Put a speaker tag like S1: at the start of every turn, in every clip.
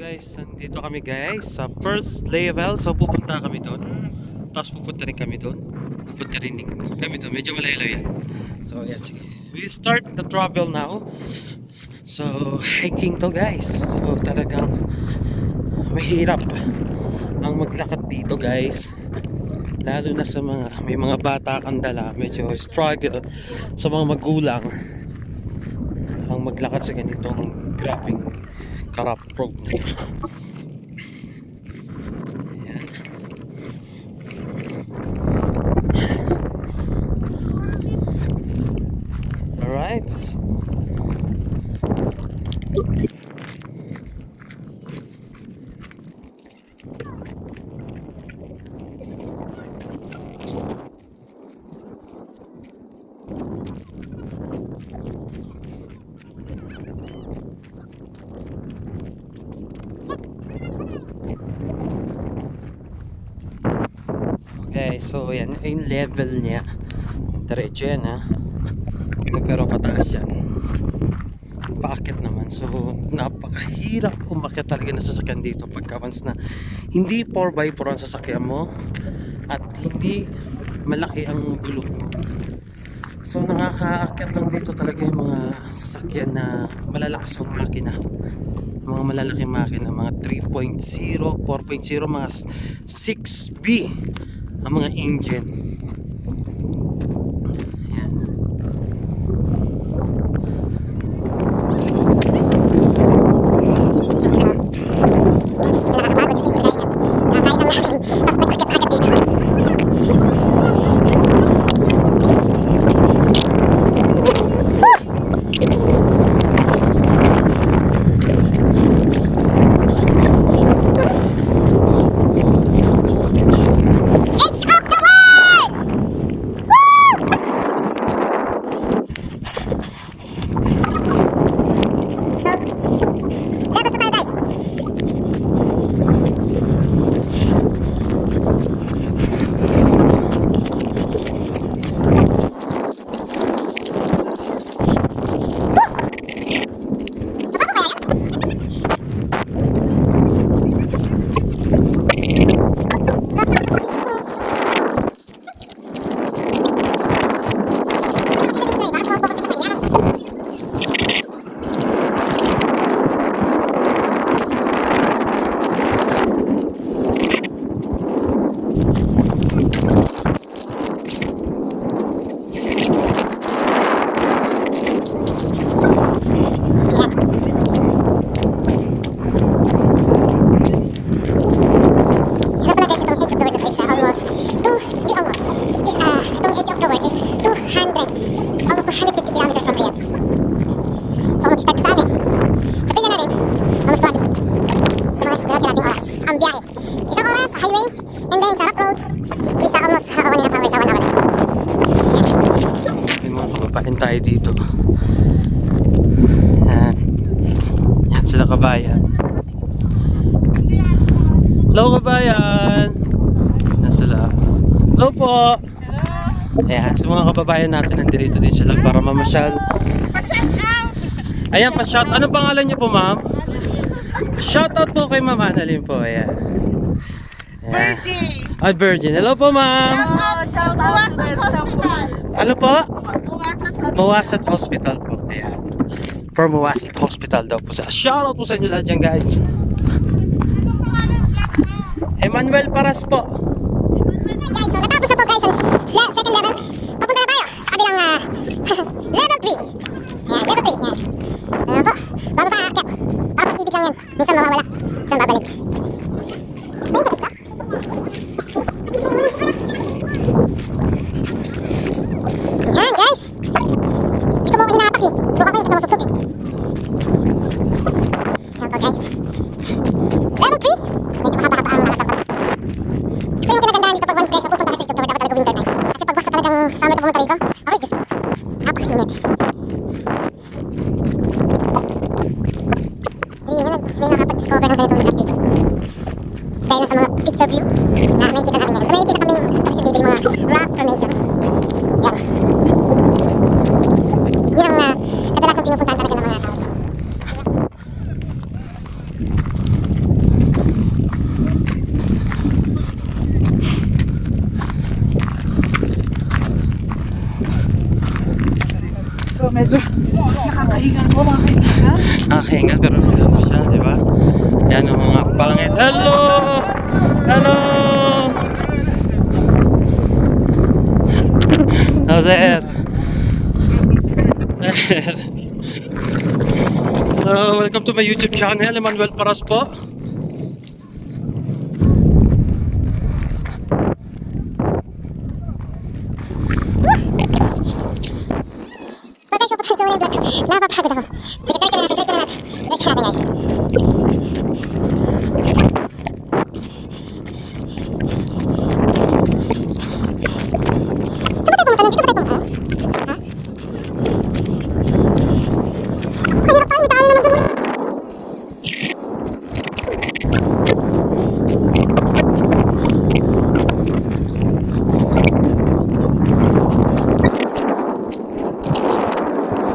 S1: Guys, nandito kami guys sa first level. So pupunta kami doon. Tapos pupunta rin kami doon. Pupunta rin kami doon. Medyo malayo-layo yan. So yan, sige. We start the travel now. So hiking to guys. So talagang mahirap ang maglakad dito guys. Lalo na sa mga may mga bata kang dala. Medyo struggle sa mga magulang ang maglakad sa ganitong grabing karap road na ito. Ayan. Alright. Okay, so yan yung level niya. Diretso yan ha. Pero pataas yan. Paakit naman. So, napakahirap umakyat talaga na sasakyan dito pagka once na hindi 4x4 ang sasakyan mo at hindi malaki ang gulong mo. So, nakakaakyat lang dito talaga yung mga sasakyan na malalakas ang makina mga malalaking makina mga 3.0, 4.0, mga 6B ang mga engine Ayan.
S2: It's up the wall! Woo! So, level to tayo guys. Ito pala guys, itong edge of the word na guys, ah, almost, two, hindi almost, is, ah, itong edge of the word is, ah, 200, almost 250 kilometers from Riyadh. So, mag-start ko sa amin. Sa pila natin, almost 200 feet. So, mga dalating nating oras. Ang biyahe. Isang oras sa highway, and then sa rough road, isa almost uh, one and a half hours sa one hour.
S1: May mga kababayan tayo dito. Yan. Yan sila kabayan. Hello kabayan! Yan sila. Hello po! Ayan, sa mga kababayan natin nandito din sila para mamasyal.
S2: Pa-shout out!
S1: Ayan, pa-shout. Ano pangalan niyo po, ma'am? Shout out po kay Ma'am Annalyn po. Ayan. Ayan.
S3: Virgin!
S1: Ah, Virgin. Hello po, ma'am.
S3: Shout out to
S2: Hospital!
S1: Ano po?
S2: Buwasan
S1: Mawasat Hospital po. Ayan. For Mawasat Hospital daw po sila. Shoutout po sa inyo lahat dyan guys. Emmanuel Paras po.
S2: Guys, so natapos na to guys ang second level. Papunta na tayo sa kabilang ah, level 3. Yan, level 3. Yan. Ano po? Bago tayo aakyat. Para pag-ibig lang yan. Minsan mawawala. Minsan babalik. Ayun, balik ka? Yan guys. Dito mo ako hinatak eh. Puro ka kayo, kita masupsup eh. Yan po guys. Level 3. Medyo mahaba-haba ang lakad ng ito yung kinagandaan dito pag once guys, napupunta kasi sa October, dapat talaga winter time. Kasi pag basta talagang summer na pumunta rito, oh, Diyos ko, napakainit. Hindi yun, mas may nakapag-discover ng ganitong lugar dito. Dahil sa mga picture view na nakikita namin yan. So may kita kaming attraction dito yung mga rock formation. Yan. Yun ang uh, kadalasang pinupuntahan talaga ng mga tao.
S1: So,
S3: Nakakahingan mo, makakahingan.
S1: nakahinga pero nagano siya, di ba? Yan ang mga pangit. Hello! Hello! Hello, sir. Hello, welcome to my YouTube channel, Emmanuel Paras po.
S2: So guys, tapos ko muna yung vlog ko. Napapagod ako. Sige, diretso na natin, diretso na natin. Diretso natin guys. Saan ba tayo pumunta? Dito ba tayo pumunta? Ha? Mas kahirap tayo, may daan naman doon. So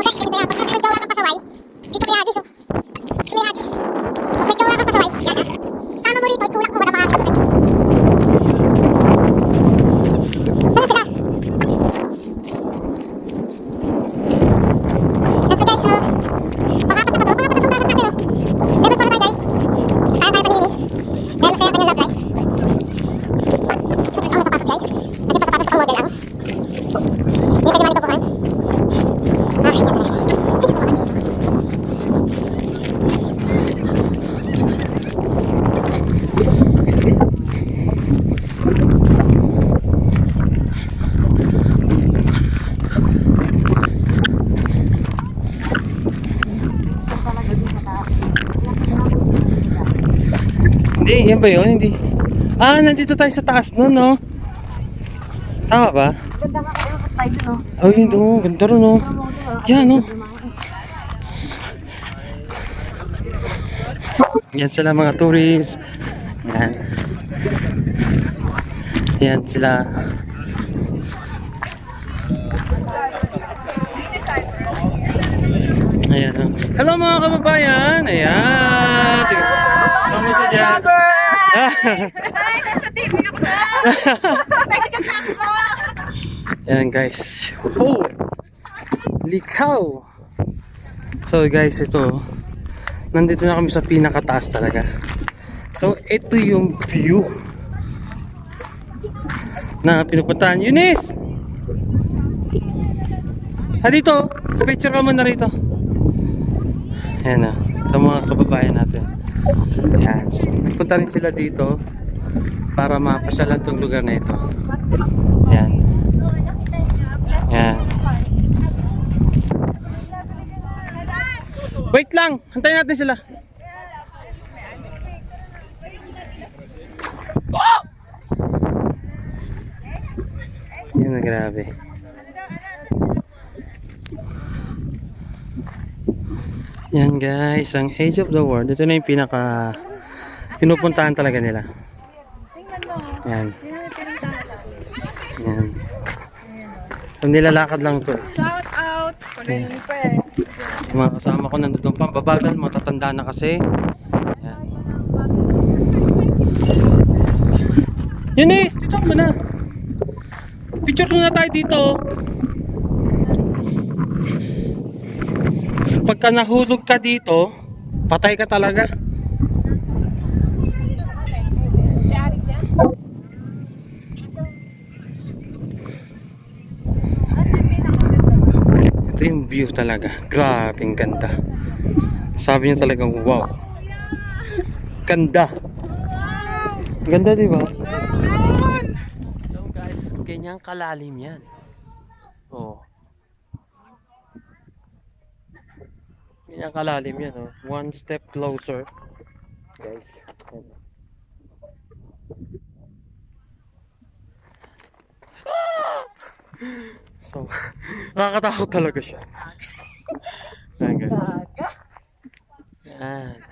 S2: guys, ganito yan. Pagka meron jowa kang pasaway, dito may hagis oh. Dito may hagis. Pag may jowa kang pasaway, yan ah. Isama mo rito, itulak mo, wala makakita sa kanya. Saan na sila? Yan so guys, so, pangapat na ba to? Pangapat na tong bracket natin oh. Level 4 na tayo guys. Kaya tayo paninis. Dahil masaya ang kanyang love life. Siyempre, ako na sapatos guys. Kasi pa sapatos pang model ako. Hindi pwede malitupukan. Ah, hindi talaga. Kasi ito naman dito.
S1: Hindi, yan ba yun? Hindi. Ah, nandito tayo sa taas nun, no? Tama ba?
S3: Ganda nga kayo tayo, no?
S1: Oh, yun, no. Ganda rin, no? Yan, no? Yan sila mga tourists. Yan. Yan sila. Ayan, no? Hello mga kababayan! Ayan! Kamusta dyan?
S3: Ay, nasa TV ako!
S1: Yan guys. Oh! Likaw! So guys, ito. Nandito na kami sa pinakataas talaga. So, ito yung view na pinupuntahan. Eunice! Ha dito! Picture ka muna rito. Ayan na. Sa mga kababayan natin. Ayan. Punta rin sila dito para mapasyalan tong lugar na ito. Ayan. Yan. Wait lang, hantayin natin sila. Oh! Yan na grabe. Yan guys, ang Age of the World. Ito na yung pinaka pinupuntahan talaga nila. Yan. Yan. So nilalakad lang to.
S3: Shout out! Pa eh.
S1: Mga kasama ko nandun pa. Babagal, matatanda na kasi. Yan. Eunice, dito ka muna. Picture na tayo dito. Pagka nahulog ka dito, patay ka talaga. Ito yung view talaga. Grabe, ang ganda. Sabi niya talagang wow. Ganda. Ganda, di ba? So guys, ganyang kalalim yan. Oh. Ganyang kalalim yan, oh. One step closer. Guys. Yan. So, nakakatakot talaga siya. Ayan, guys. Yan.